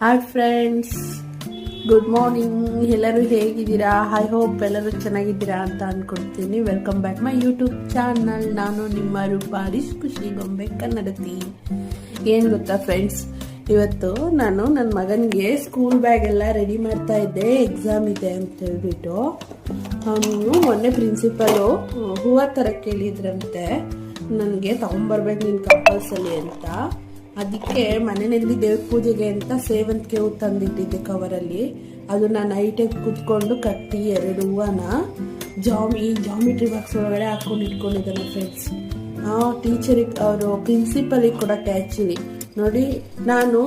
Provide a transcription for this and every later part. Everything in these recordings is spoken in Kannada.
ಹಾಯ್ ಫ್ರೆಂಡ್ಸ್ ಗುಡ್ ಮಾರ್ನಿಂಗ್ ಎಲ್ಲರೂ ಹೇಗಿದ್ದೀರಾ? ಐ ಹೋಪ್ ಎಲ್ಲರೂ ಚೆನ್ನಾಗಿದ್ದೀರಾ ಅಂತ ಅಂದ್ಕೊಡ್ತೀನಿ welcome back my YouTube channel ನಾನು ನಿಮ್ಮ ರೂಪಾರಿಸ್ ಖುಷಿ ಗೊಂಬೆ ಕನ್ನಡತಿ. ಏನು ಗೊತ್ತಾ ಫ್ರೆಂಡ್ಸ್ ಇವತ್ತು ನಾನು ನನ್ನ ಮಗನಿಗೆ ಸ್ಕೂಲ್ ಬ್ಯಾಗ್ ಎಲ್ಲ ರೆಡಿ ಮಾಡ್ತಾ ಇದ್ದೆ. ಎಕ್ಸಾಮ್ ಇದೆ ಅಂತ ಹೇಳ್ಬಿಟ್ಟು. ಅವನು ಮೊನ್ನೆ ಪ್ರಿನ್ಸಿಪಲು ಹೂವ ಥರ ಕೇಳಿದ್ರಂತೆ ನನಗೆ ತಗೊಂಬರ್ಬೇಕು ನಿನ್ನ ಕಂಪಲ್ಸಲಿ ಅಂತ. ಅದಕ್ಕೆ ಮನೆಯಲ್ಲಿ ದೇವ್ರ ಪೂಜೆಗೆ ಅಂತ ಸೇವಂತಿಗೆ ಹೂ ತಂದಿಟ್ಟಿದ್ದೆ ಕವರಲ್ಲಿ ಅದನ್ನ ನೈಟಾಗಿ ಕುತ್ಕೊಂಡು ಕಟ್ಟಿ ಎರಡು ಹೂವನ ಜಾಮಿ, ಜಾಮಿಟ್ರಿ ಬಾಕ್ಸ್ ಒಳಗಡೆ ಹಾಕೊಂಡು ಇಟ್ಕೊಂಡಿದ್ದಾನೆ ಫ್ರೆಂಡ್ಸ್ ಟೀಚರಿಗೆ ಅವರು ಪ್ರಿನ್ಸಿಪಲಿಗೆ ಕೂಡ ಆ್ಯಕ್ಚುಲಿ ನೋಡಿ, ನಾನು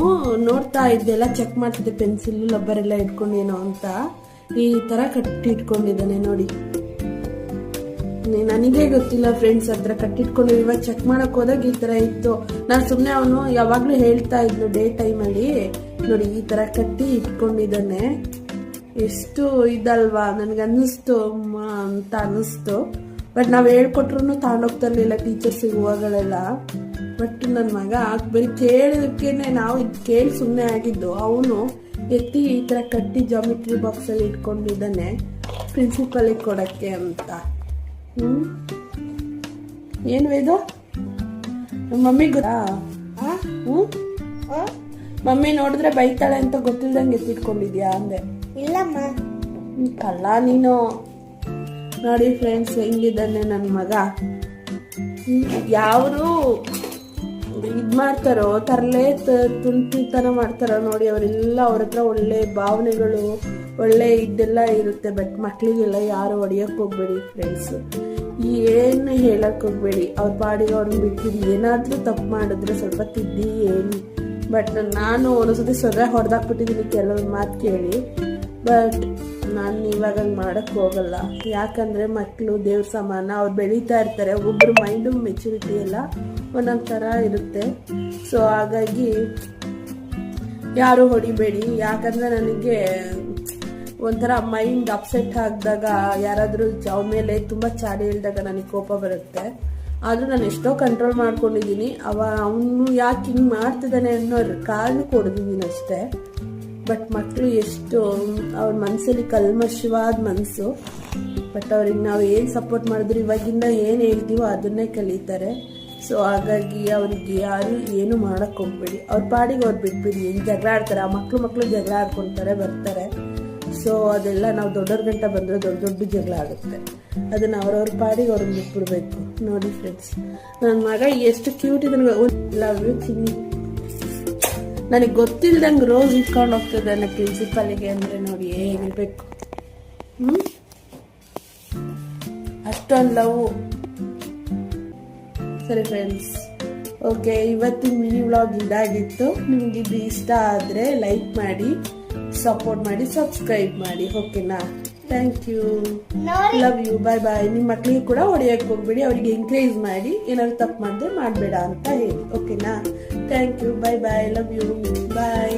ನೋಡ್ತಾ ಇದ್ದೆಲ್ಲ ಚೆಕ್ ಮಾಡ್ತಿದ್ದೆ ಪೆನ್ಸಿಲ್ ಲಬ್ಬರ್ ಎಲ್ಲ ಇಟ್ಕೊಂಡೇನೋ ಅಂತ. ಈ ಥರ ಕಟ್ಟಿ ಇಟ್ಕೊಂಡಿದ್ದಾನೆ ನೋಡಿ. ನನಗೆ ಗೊತ್ತಿಲ್ಲ ಫ್ರೆಂಡ್ಸ್ ಹತ್ರ ಕಟ್ಟಿಟ್ಕೊಂಡು ಇವಾಗ ಚೆಕ್ ಮಾಡಕ್ ಹೋದಾಗ ಈ ತರ ಇತ್ತು. ನಾನು ಸುಮ್ಮನೆ ಅವನು ಯಾವಾಗ್ಲೂ ಹೇಳ್ತಾ ಇದ್ನು ಡೇ ಟೈಮಲ್ಲಿ ನೋಡಿ ಈ ತರ ಕಟ್ಟಿ ಇಟ್ಕೊಂಡಿದ್ದಾನೆ. ಎಷ್ಟು ಇದಲ್ವಾ ನನಗೆ ಅನ್ನಿಸ್ತು ಅಂತ ಅನ್ನಿಸ್ತು. ಬಟ್ ನಾವು ಹೇಳ್ಕೊಟ್ರು ತಗೊಂಡೋಗ್ತಾ ಇರ್ಲಿಲ್ಲ ಟೀಚರ್ಸಿಗೆ ಹೂವಗಳೆಲ್ಲ ಬಟ್ ನನ್ನ ಮಗ ಬರೀ ಕೇಳಿದಕ್ಕೇನೆ ನಾವು ಇದು ಕೇಳಿ ಸುಮ್ಮನೆ ಆಗಿದ್ದು. ಅವನು ಎತ್ತಿ ಈ ಥರ ಕಟ್ಟಿ ಜಾಮಿಟ್ರಿ ಬಾಕ್ಸಲ್ಲಿ ಇಟ್ಕೊಂಡಿದ್ದಾನೆ. ಪ್ರಿನ್ಸಿಪಲಿಗೆ ಕೊಡಕ್ಕೆ ಅಂತ. ಹ್ಮ್? ಏನು ವೇದು? ಮಮ್ಮಿ ಗೊತ್ತಾ ಹ್ಮ್? ಮಮ್ಮಿ ನೋಡಿದ್ರೆ ಬೈತಾಳೆ ಅಂತ ಗೊತ್ತಿಲ್ದಂಗೆ ಎತ್ತಿಟ್ಕೊಂಡಿದ್ಯಾ ಅಂದೆ. ಇಲ್ಲಮ್ಮ. ಕಲ್ಲ ನೀನು. ನೋಡಿ ಫ್ರೆಂಡ್ಸ್ ಹೆಂಗಿದ್ದಾನೆ ನನ್ನ ಮಗ. ಯಾರು ಇದ್ ಮಾಡ್ತಾರೋ, ತರಲೆ ತುಂಟಿತನ ಮಾಡ್ತಾರೋ ನೋಡಿ, ಅವರೆಲ್ಲ ಅವ್ರ ಹತ್ರ ಒಳ್ಳೆ ಭಾವನೆಗಳು, ಒಳ್ಳೆ ಇದೆಲ್ಲ ಇರುತ್ತೆ. ಬಟ್ ಮಕ್ಕಳಿಗೆಲ್ಲ ಯಾರು ಹೊಡಿಯಕ್ಕೆ ಹೋಗ್ಬೇಡಿ ಫ್ರೆಂಡ್ಸ್ ಏನು ಹೇಳಕ್ಕೆ ಹೋಗ್ಬೇಡಿ. ಅವ್ರ ಬಾಡಿಗೆ ಅವ್ರನ್ನ ಬಿಟ್ಟಿದ್ದು ಏನಾದರೂ ತಪ್ಪು ಮಾಡಿದ್ರೆ ಸ್ವಲ್ಪ ತಿದ್ದಿ ಏನು. ಬಟ್ ನಾನು ಒಂದೊಂದ್ಸತಿ ಸ್ವತಃ ಹೊಡೆದಾಕ್ಬಿಟ್ಟಿದ್ದೀನಿ ಕೆಲವೊಂದು ಮಾತು ಕೇಳಿ. ಬಟ್ ನಾನು ಇವಾಗ ಹಂಗೆ ಮಾಡೋಕ್ಕೆ ಹೋಗಲ್ಲ. ಯಾಕಂದರೆ ಮಕ್ಕಳು ದೇವ್ರ ಸಮಾನ, ಅವ್ರು ಬೆಳೀತಾ ಇರ್ತಾರೆ. ಒಬ್ಬರು ಮೈಂಡು ಮೆಚುರಿಟಿ ಎಲ್ಲ ಒಂದೊಂದು ಥರ ಇರುತ್ತೆ. ಸೊ ಹಾಗಾಗಿ ಯಾರು ಹೊಡಿಬೇಡಿ. ಯಾಕಂದರೆ ನನಗೆ ಒಂಥರ ಮೈಂಡ್ ಅಪ್ಸೆಟ್ ಆಗಿದಾಗ ಯಾರಾದರೂ ಜಾವ್ ಮೇಲೆ ತುಂಬ ಚಾಡಿ ಹೇಳಿದಾಗ ನನಗೆ ಕೋಪ ಬರುತ್ತೆ. ಆದರೂ ನಾನು ಎಷ್ಟೋ ಕಂಟ್ರೋಲ್ ಮಾಡ್ಕೊಂಡಿದ್ದೀನಿ. ಅವ ಅವನು ಯಾಕೆ ಹಿಂಗೆ ಮಾಡ್ತಿದ್ದಾನೆ ಅನ್ನೋ ಕಾರಣ ಕೊಡ್ದಿದ್ದೀನಿ ಅಷ್ಟೇ. ಬಟ್ ಮಕ್ಕಳು ಎಷ್ಟು, ಅವ್ರ ಮನಸ್ಸಲ್ಲಿ ಕಲ್ಮಶವಾದ ಮನಸ್ಸು ಬಟ್ ಅವ್ರಿಗೆ ನಾವು ಏನು ಸಪೋರ್ಟ್ ಮಾಡಿದ್ರು, ಇವಾಗಿಂದ ಏನು ಹೇಳ್ತೀವೋ ಅದನ್ನೇ ಕಲಿತಾರೆ. ಸೊ ಹಾಗಾಗಿ ಅವ್ರಿಗೆ ಯಾರು ಏನು ಮಾಡಕ್ಕೆ ಹೋಗ್ಬೇಡಿ. ಅವ್ರ ಪಾಡಿಗೆ ಅವ್ರು ಬಿಟ್ಬಿಡಿ. ಏನು ಜಗಳ ಆಡ್ತಾರೆ, ಆ ಮಕ್ಕಳು ಮಕ್ಕಳು ಜಗಳ ಆಡ್ಕೊತಾರೆ, ಬರ್ತಾರೆ. ಸೊ ಅದೆಲ್ಲ ನಾವು ದೊಡ್ಡವ್ರ ಗಂಟ ಬಂದರೆ ದೊಡ್ಡ ದೊಡ್ಡ ಜಗಳ ಆಗುತ್ತೆ. ಅದನ್ನು ಅವ್ರವ್ರ ಪಾಡಿಗೆ ಅವ್ರನ್ನ ಬಿಟ್ಬಿಡ್ಬೇಕು. ನೋಡಿ ಫ್ರೆಂಡ್ಸ್ ನನ್ನ ಮಗ ಎಷ್ಟು ಕ್ಯೂಟ್ ಇದನ್ನ ಲವ್ ಯು ಚಿನ್ನಿ. ನನಗೆ ಗೊತ್ತಿಲ್ದಂಗೆ ರೋಸ್ ಇಟ್ಕೊಂಡು ಹೋಗ್ತಿದ್ದಾನೆ ಪ್ರಿನ್ಸಿಪಾಲಿಗೆ ಅಂದರೆ ನೋಡಿ ಹೇಗಿರ್ಬೇಕು ಹ್ಞೂ ಅಷ್ಟೊಂದು ಲವ್. ಸರಿ ಫ್ರೆಂಡ್ಸ್ ಓಕೆ ಇವತ್ತಿನ ಮಿನಿ ವ್ಲಾಗ್ ಇದಾಗಿತ್ತು. ನಿಮ್ಗೆ ಇದು ಇಷ್ಟ ಆದರೆ ಲೈಕ್ ಮಾಡಿ ಸಪೋರ್ಟ್ ಮಾಡಿ ಸಬ್ಸ್ಕ್ರೈಬ್ ಮಾಡಿ ಓಕೆನಾ thank you love you bye bye ನಿಮ್ಮ ಮಕ್ಕಳಿಗೆ ಕೂಡ ಹೊಡೆಯಕ್ಕೆ ಹೋಗ್ಬೇಡಿ. ಅವರಿಗೆ ಎಂಕರೇಜ್ ಮಾಡಿ. ಏನಾದ್ರು ತಪ್ಪು ಮಾಡಿದ್ರೆ ಮಾಡಬೇಡ ಅಂತ ಹೇಳಿ. ಓಕೆನಾ thank you bye bye love you bye